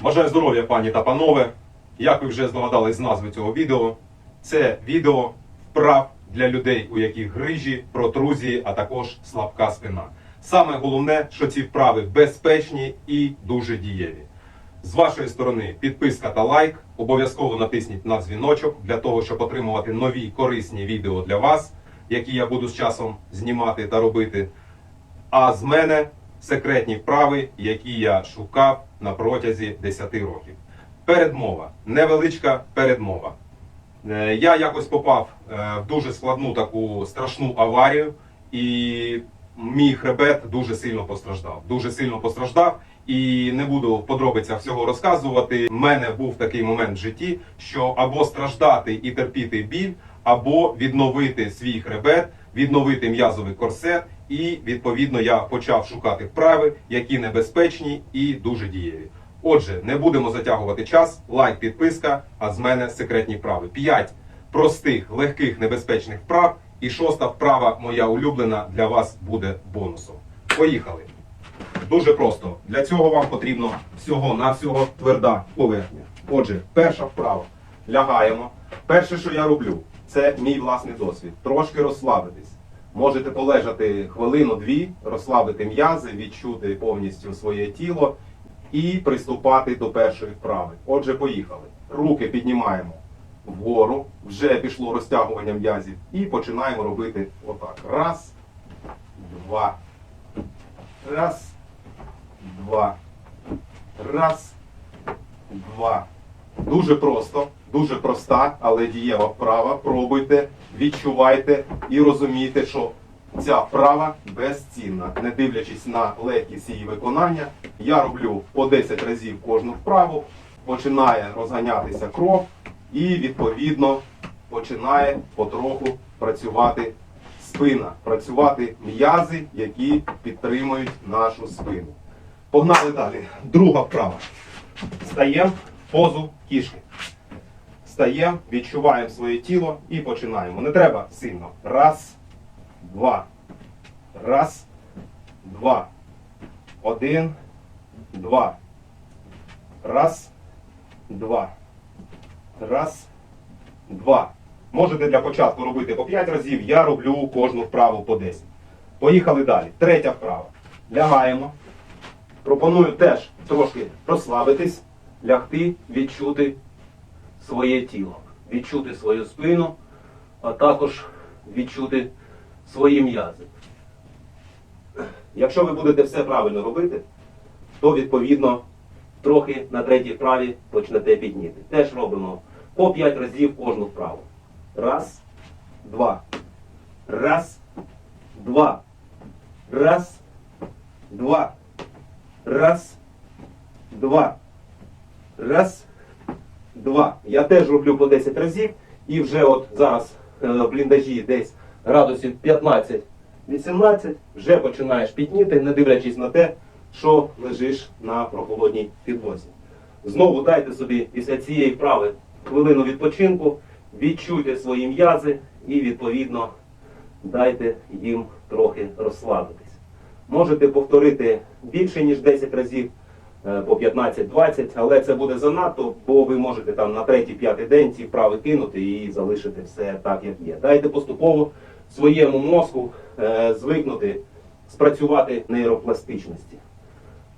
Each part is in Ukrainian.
Бажаю здоров'я, пані та панове. Як ви вже здогадались з назви цього відео, це відео вправ для людей, у яких грижі, протрузії, а також слабка спина. Саме головне, що ці вправи безпечні і дуже дієві. З вашої сторони підписка та лайк. Обов'язково натисніть на дзвіночок для того, щоб отримувати нові корисні відео для вас, які я буду з часом знімати та робити. А з мене секретні вправи, які я шукав на протязі 10 років. Передмова, невеличка передмова. Е, Я якось попав е, в дуже складну таку страшну аварію, і мій хребет дуже сильно постраждав. Дуже сильно постраждав, і не буду в подробицях всього розказувати. У мене був такий момент в житті, що або страждати і терпіти біль, або відновити свій хребет, відновити м'язовий корсет. І відповідно я почав шукати вправи, які небезпечні і дуже дієві. Отже, не будемо затягувати час. Лайк, підписка, а з мене секретні вправи. П'ять простих, легких, небезпечних вправ. І шоста вправа, моя улюблена, для вас буде бонусом. Поїхали. Дуже просто. Для цього вам потрібно всього на всього тверда поверхня. Отже, перша вправа. Лягаємо. Перше, що я роблю, це мій власний досвід. Трошки розслабитись. Можете полежати хвилину-дві, розслабити м'язи, відчути повністю своє тіло і приступати до першої вправи. Отже, поїхали. Руки піднімаємо вгору, вже пішло розтягування м'язів, і починаємо робити отак. Раз, два. Раз, два. Раз, два. Дуже просто, дуже проста, але дієва вправа. Пробуйте, відчувайте і розумійте, що ця вправа безцінна. Не дивлячись на легкість її виконання, я роблю по 10 разів кожну вправу, починає розганятися кров і відповідно починає потроху працювати спина, працювати м'язи, які підтримують нашу спину. Погнали далі. Друга вправа. Стаємо в позу кішки. Стаємо, відчуваємо своє тіло і починаємо. Не треба сильно. Раз, два. Раз, два. Один, два. Раз, два. Раз, два. Можете для початку робити по 5 разів, я роблю кожну вправу по 10. Поїхали далі. Третя вправа. Лягаємо. Пропоную теж трошки розслабитись, лягти, відчути своє тіло, відчути свою спину, а також відчути свої м'язи. Якщо ви будете все правильно робити, то відповідно трохи на третій вправі почнете підніти. Теж робимо по 5 разів кожну вправу. Раз, два. Раз, два. Раз, два. Раз, два. Раз, два. Я теж роблю по 10 разів. І вже от зараз е, в бліндажі десь градусів 15-18 вже починаєш підніти, не дивлячись на те, що лежиш на прохолодній підлозі. Знову дайте собі після цієї вправи хвилину відпочинку, відчуйте свої м'язи і відповідно дайте їм трохи розслабитись. Можете повторити більше, ніж 10 разів, по 15-20, але це буде занадто, бо ви можете там на третій-п'ятий день ці вправи кинути і залишити все так, як є. Дайте поступово своєму мозку е, звикнути спрацювати нейропластичності,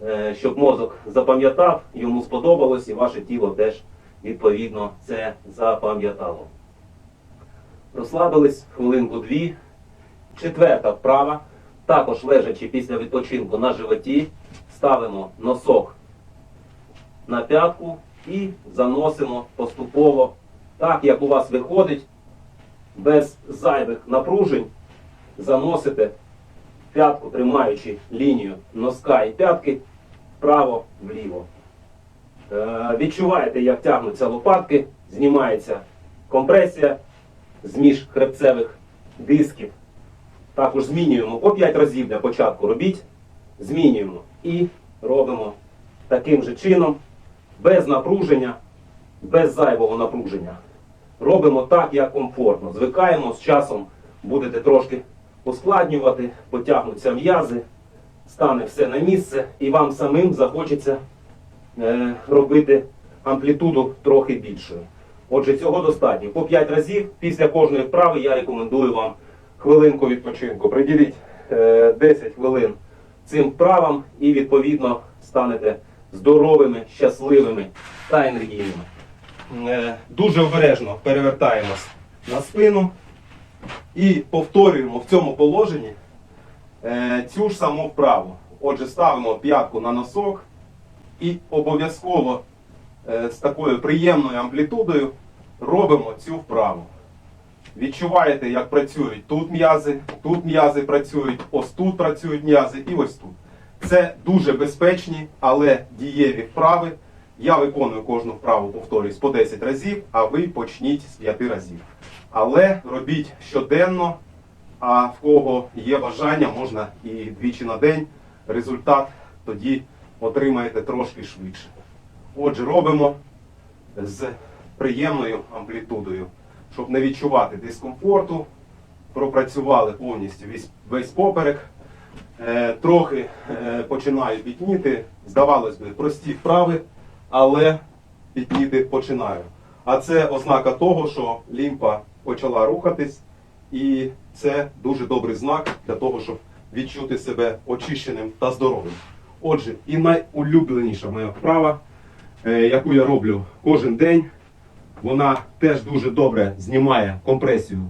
Е, щоб мозок запам'ятав, йому сподобалось, і ваше тіло теж відповідно це запам'ятало. Розслабились хвилинку-дві. Четверта вправа. Також лежачи після відпочинку на животі, ставимо носок на п'ятку і заносимо поступово, так як у вас виходить, без зайвих напружень, заносите п'ятку, тримаючи лінію носка і п'ятки вправо-вліво. Е, Відчуваєте, як тягнуться лопатки, знімається компресія з міжхребцевих дисків. Також змінюємо по 5 разів для початку робіть. Змінюємо і робимо таким же чином, без напруження, без зайвого напруження. Робимо так, як комфортно. Звикаємо з часом, будете трошки ускладнювати, потягнуться м'язи, стане все на місце, і вам самим захочеться е, робити амплітуду трохи більшою. Отже, цього достатньо. По 5 разів після кожної вправи я рекомендую вам хвилинку відпочинку. Приділіть е, 10 хвилин цим вправам і відповідно станете здоровими, щасливими та енергійними. Е, Дуже обережно перевертаємось на спину і повторюємо в цьому положенні е, цю ж саму вправу. Отже, ставимо п'ятку на носок і обов'язково е, з такою приємною амплітудою робимо цю вправу. Відчуваєте, як працюють тут м'язи, тут м'язи працюють, ось тут працюють м'язи і ось тут. Це дуже безпечні, але дієві вправи. Я виконую кожну вправу, повторюсь, по 10 разів, а ви почніть з 5 разів. Але робіть щоденно, а в кого є бажання, можна і двічі на день. Результат тоді отримаєте трошки швидше. Отже, робимо з приємною амплітудою, щоб не відчувати дискомфорту. Пропрацювали повністю весь, весь поперек. Е, трохи е, починаю пітніти. Здавалось би, прості вправи, але пітніти починаю. А це ознака того, що лімфа почала рухатись, і це дуже добрий знак для того, щоб відчути себе очищеним та здоровим. Отже, і найулюбленіша моя вправа, е, яку я роблю кожен день, вона теж дуже добре знімає компресію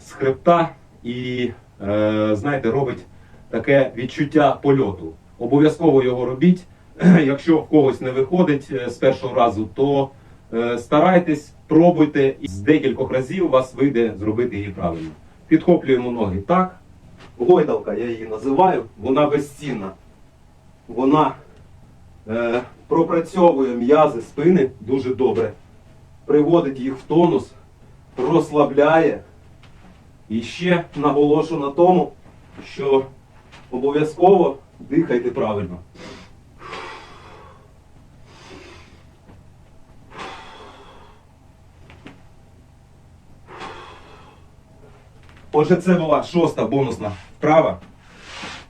з хребта і, е, знаєте, робить таке відчуття польоту. Обов'язково його робіть. Якщо в когось не виходить е, з першого разу, то е, старайтесь, пробуйте, і з декількох разів у вас вийде зробити її правильно. Підхоплюємо ноги так. Гойдалка, я її називаю, вона безцінна. Вона е, пропрацьовує м'язи спини дуже добре, приводить їх в тонус, розслабляє. І ще наголошу на тому, що обов'язково дихайте правильно. Отже, це була шоста бонусна вправа.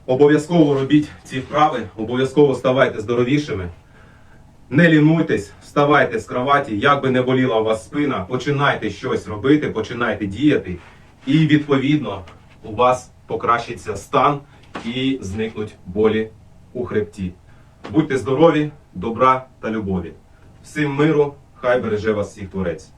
Обов'язково робіть ці вправи, обов'язково ставайте здоровішими. Не лінуйтесь, вставайте з кроваті, як би не боліла у вас спина, починайте щось робити, починайте діяти, і відповідно у вас покращиться стан і зникнуть болі у хребті. Будьте здорові, добра та любові. Всім миру, хай береже вас всіх творець.